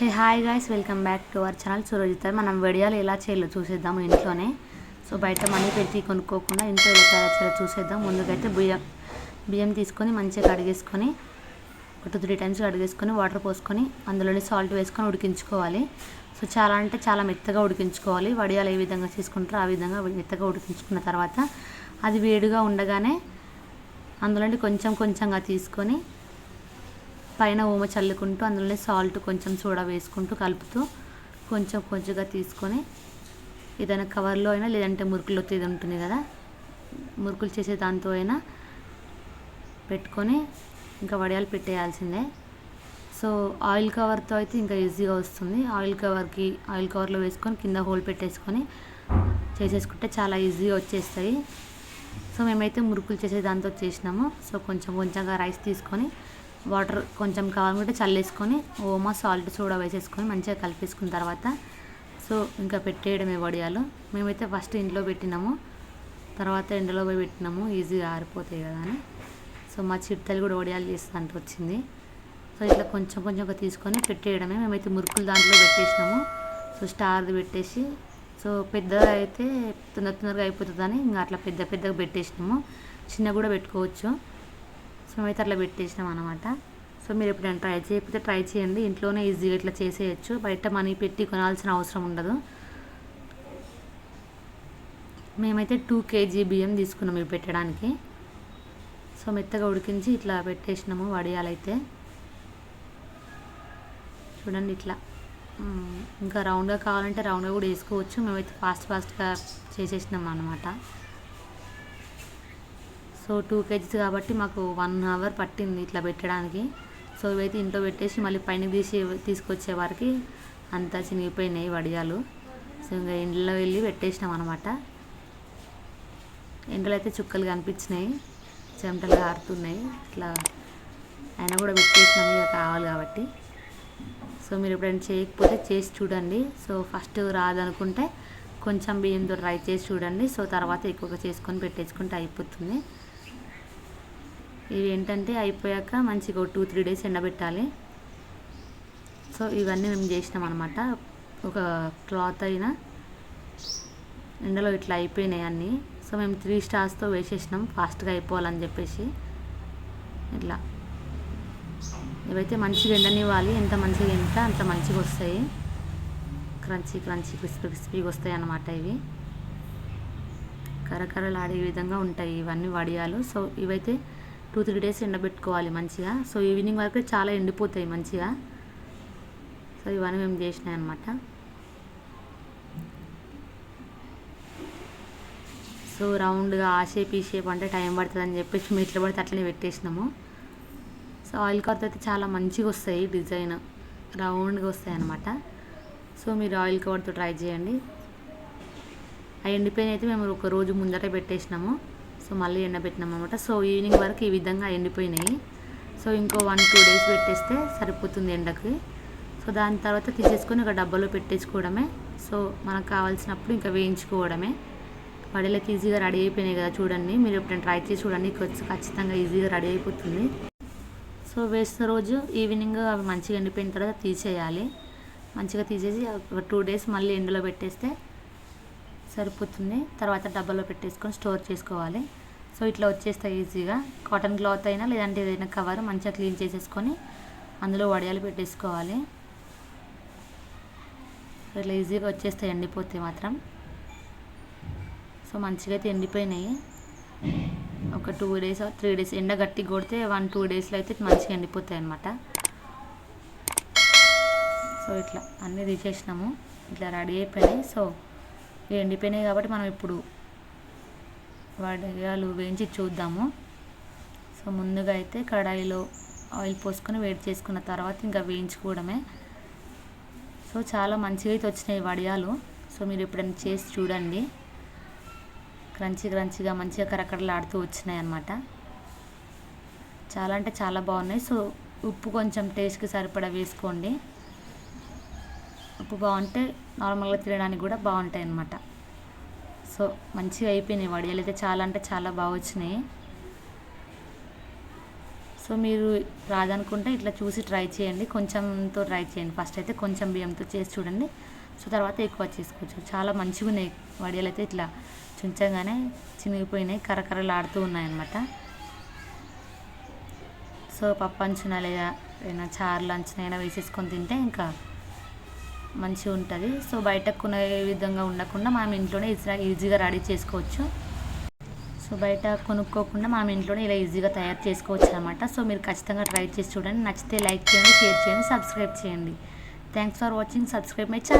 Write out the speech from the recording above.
Hey hi guys welcome back to our channel. సురజిత మనం వడియాలు ఎలా చేయాలో చూసేద్దాం ఇంట్లోనే. సో బయట మనీ పెట్టి కొనుక్కోకుండా ఇంట్లో ఎలా తయారు చేయాలో చూసేద్దాం. ముందుకైతే బియ్యం బియ్యం తీసుకొని మంచిగా కడిగేసుకొని ఒక టూ త్రీ టైమ్స్ కడిగేసుకొని వాటర్ పోసుకొని అందులోనే సాల్ట్ వేసుకొని ఉడికించుకోవాలి. సో చాలా అంటే చాలా మెత్తగా ఉడికించుకోవాలి. వడియాలు ఏ విధంగా తీసుకుంటారో ఆ విధంగా మెత్తగా ఉడికించుకున్న తర్వాత అది వేడిగా ఉండగానే అందులోని కొంచెం కొంచెంగా తీసుకొని పైన ఓమ చల్లుకుంటూ అందులోనే సాల్ట్ కొంచెం సోడా వేసుకుంటూ కలుపుతూ కొంచెం కొంచెంగా తీసుకొని ఏదైనా కవర్లో అయినా లేదంటే మురుకులు ఇది ఉంటుంది కదా మురుకులు చేసే దాంతో అయినా పెట్టుకొని ఇంకా వడియాలు పెట్టేయాల్సిందే. సో ఆయిల్ కవర్తో అయితే ఇంకా ఈజీగా వస్తుంది. ఆయిల్ కవర్కి ఆయిల్ కవర్లో వేసుకొని కింద హోల్ పెట్టేసుకొని చేసేసుకుంటే చాలా ఈజీగా వచ్చేస్తాయి. సో మేమైతే మురుకులు చేసే దాంతో చేసినాము. సో కొంచెం కొంచెంగా రైస్ తీసుకొని వాటర్ కొంచెం కావాలనుకుంటే చల్లేసుకొని ఓమా సాల్ట్ సోడా వేసేసుకొని మంచిగా కలిపేసుకున్న తర్వాత సో ఇంకా పెట్టేయడమే వడియాలు. మేమైతే ఫస్ట్ ఇంట్లో పెట్టినాము. తర్వాత ఎండలో పోయి పెట్టినాము. ఈజీగా ఆరిపోతాయి కదా అని. సో మా చిట్టలు కూడా వడియాలు చేస్తుందంటే వచ్చింది. సో ఇట్లా కొంచెం కొంచెంగా తీసుకొని పెట్టేయడమే. మేమైతే మురుకులు దాంట్లో పెట్టేసినాము. సో స్టార్ది పెట్టేసి సో పెద్దగా అయితే తొందర తొందరగా అయిపోతుందని ఇంకా అట్లా పెద్ద పెద్దగా పెట్టేసినాము. చిన్న కూడా పెట్టుకోవచ్చు. సో మేమైతే అట్లా పెట్టేసినాం అనమాట సో మీరు ఎప్పుడైనా ట్రై చేయకపోతే ట్రై చేయండి ఇంట్లోనే ఈజీగా ఇట్లా చేసేయచ్చు. బయట మనీ పెట్టి కొనాల్సిన అవసరం ఉండదు. మేమైతే టూ కేజీ బియ్యం తీసుకున్నాం ఇవి పెట్టడానికి. సో మెత్తగా ఉడికించి ఇట్లా పెట్టేసినాము వడియాలైతే. చూడండి ఇట్లా. ఇంకా రౌండ్గా కావాలంటే రౌండ్గా కూడా వేసుకోవచ్చు. మేమైతే ఫాస్ట్ ఫాస్ట్గా చేసేసినాం అనమాట సో టూ కేజీస్ కాబట్టి మాకు వన్ అవర్ పట్టింది ఇట్లా పెట్టడానికి. సో ఇవైతే ఇంట్లో పెట్టేసి మళ్ళీ పైన తీసి తీసుకొచ్చే వారికి అంతా చినిగిపోయినాయి వడియాలు. సో ఇంకా ఇంట్లో వెళ్ళి పెట్టేసినాం అనమాట ఎండలో అయితే చుక్కలు కనిపించినాయి. చెమటలు ఆరుతున్నాయి ఇట్లా అయినా కూడా పెట్టేసినాం ఇక కావాలి కాబట్టి. సో మీరు ఎప్పుడైనా చేయకపోతే చేసి చూడండి. సో ఫస్ట్ రాదనుకుంటే కొంచెం బియ్యంతో ట్రై చేసి చూడండి. సో తర్వాత ఎక్కువగా చేసుకొని పెట్టేసుకుంటే అయిపోతుంది. ఇవి ఏంటంటే అయిపోయాక మంచిగా ఒక టూ త్రీ డేస్ ఎండబెట్టాలి. సో ఇవన్నీ మేము చేసినాం అనమాట ఒక క్లాత్ అయినా ఎండలో ఇట్లా అయిపోయినాయి అన్నీ. సో మేము త్రీ స్టార్స్తో వేసేసినాం. ఫాస్ట్గా అయిపోవాలని చెప్పేసి. ఇట్లా. ఇవైతే మంచిగా ఎండనివ్వాలి ఎంత మంచిగా ఎంత అంత మంచిగా వస్తాయి. క్రంచీ క్రంచీ క్రిస్పీ క్రిస్పీగా వస్తాయి అన్నమాట ఇవి. కరకరలాడే విధంగా ఉంటాయి ఇవన్నీ వడియాలు. సో ఇవైతే టూ త్రీ డేస్ ఎండబెట్టుకోవాలి మంచిగా. సో ఈవినింగ్ వరకు చాలా ఎండిపోతాయి మంచిగా. సో ఇవన్నీ మేము చేసినాయి అనమాట సో రౌండ్గా ఆ షేప్ ఈ షేప్ అంటే టైం పడుతుంది అని చెప్పేసి మెట్లు పడితే అట్లనే పెట్టేసినాము. సో ఆయిల్ కవర్తో అయితే చాలా మంచిగా వస్తాయి డిజైన్. రౌండ్గా వస్తాయి అనమాట సో మీరు ఆయిల్ కవర్తో ట్రై చేయండి. ఆ ఎండిపోయిన అయితే మేము ఒక రోజు ముందట పెట్టేసినాము. సో మళ్ళీ ఎండబెట్టినాం అనమాట సో ఈవినింగ్ వరకు ఈ విధంగా ఎండిపోయినాయి. సో ఇంకో వన్ టూ డేస్ పెట్టేస్తే సరిపోతుంది ఎండకి. సో దాని తర్వాత తీసేసుకొని ఒక డబ్బాలో పెట్టేసుకోవడమే. సో మనకు కావాల్సినప్పుడు ఇంకా వేయించుకోవడమే. వడిలకి ఈజీగా రెడీ అయిపోయినాయి కదా చూడండి. మీరు ఎప్పుడైనా ట్రై చేసి చూడండి. ఖచ్చితంగా ఈజీగా రెడీ అయిపోతుంది. సో వేసిన రోజు ఈవినింగ్ అవి మంచిగా ఎండిపోయిన తర్వాత తీసేయాలి. మంచిగా తీసేసి ఒక టూ డేస్ మళ్ళీ ఎండలో పెట్టేస్తే సరిపోతుంది. తర్వాత డబ్బాలో పెట్టేసుకొని స్టోర్ చేసుకోవాలి. సో ఇట్లా వచ్చేస్తాయి ఈజీగా. కాటన్ క్లాత్ అయినా లేదంటే ఏదైనా కవర్ మంచిగా క్లీన్ చేసేసుకొని అందులో వడియాలు పెట్టేసుకోవాలి. ఇట్లా ఈజీగా వచ్చేస్తాయి ఎండిపోతే మాత్రం. సో మంచిగా అయితే ఎండిపోయినాయి. ఒక టూ డేస్ త్రీ డేస్ ఎండ గట్టి కొడితే వన్ టూ డేస్లో అయితే మంచిగా ఎండిపోతాయి అన్నమాట. సో ఇట్లా అన్నీ తీసేసినాము. ఇట్లా రెడీ అయిపోయినాయి. సో ఎండిపోయినాయి కాబట్టి మనం ఇప్పుడు వడియాలు వేయించి చూద్దాము. సో ముందుగా అయితే కడాయిలో ఆయిల్ పోసుకొని వేడి చేసుకున్న తర్వాత ఇంకా వేయించుకోవడమే. సో చాలా మంచిగా అయితే వచ్చినాయి వడియాలు సో మీరు ఎప్పుడైనా చేసి చూడండి. క్రంచీ క్రంచిగా మంచిగా కరకరలాడుతూ వచ్చినాయి అన్నమాట. చాలా అంటే చాలా బాగున్నాయి. సో ఉప్పు కొంచెం టేస్ట్కి సరిపడా వేసుకోండి. ఉప్పు బాగుంటే నార్మల్గా తినడానికి కూడా బాగుంటాయి అన్నమాట. సో మంచిగా అయిపోయినాయి వడియాలు. అయితే చాలా అంటే చాలా బాగా వచ్చినాయి. సో మీరు రాదనుకుంటే ఇట్లా చూసి ట్రై చేయండి. కొంచెంతో ట్రై చేయండి. ఫస్ట్ అయితే కొంచెం బియ్యంతో చేసి చూడండి. సో తర్వాత ఎక్కువ చేసుకోవచ్చు. చాలా మంచిగా ఉన్నాయి వడియాలు అయితే ఇట్లా చుంచంగానే చినిగిపోయినాయి. కరకరలాడుతూ ఉన్నాయన్నమాట. సో పప్పు అంచున లేదా ఏదైనా చారులు అంచున అయినా వేసేసుకొని తింటే ఇంకా మంచిగా ఉంటుంది. సో బయట కొనే విధంగా ఉండకుండా మనం ఇంట్లోనే ఈజీగా ఈజీగా రెడీ చేసుకోవచ్చు. సో బయట కొనుక్కోకుండా మనం ఇంట్లోనే ఇలా ఈజీగా తయారు చేసుకోవచ్చు అనమాట సో మీరు ఖచ్చితంగా ట్రై చేసి చూడండి. నచ్చితే లైక్ చేయండి షేర్ చేయండి సబ్స్క్రైబ్ చేయండి. Thanks for watching. Subscribe my channel.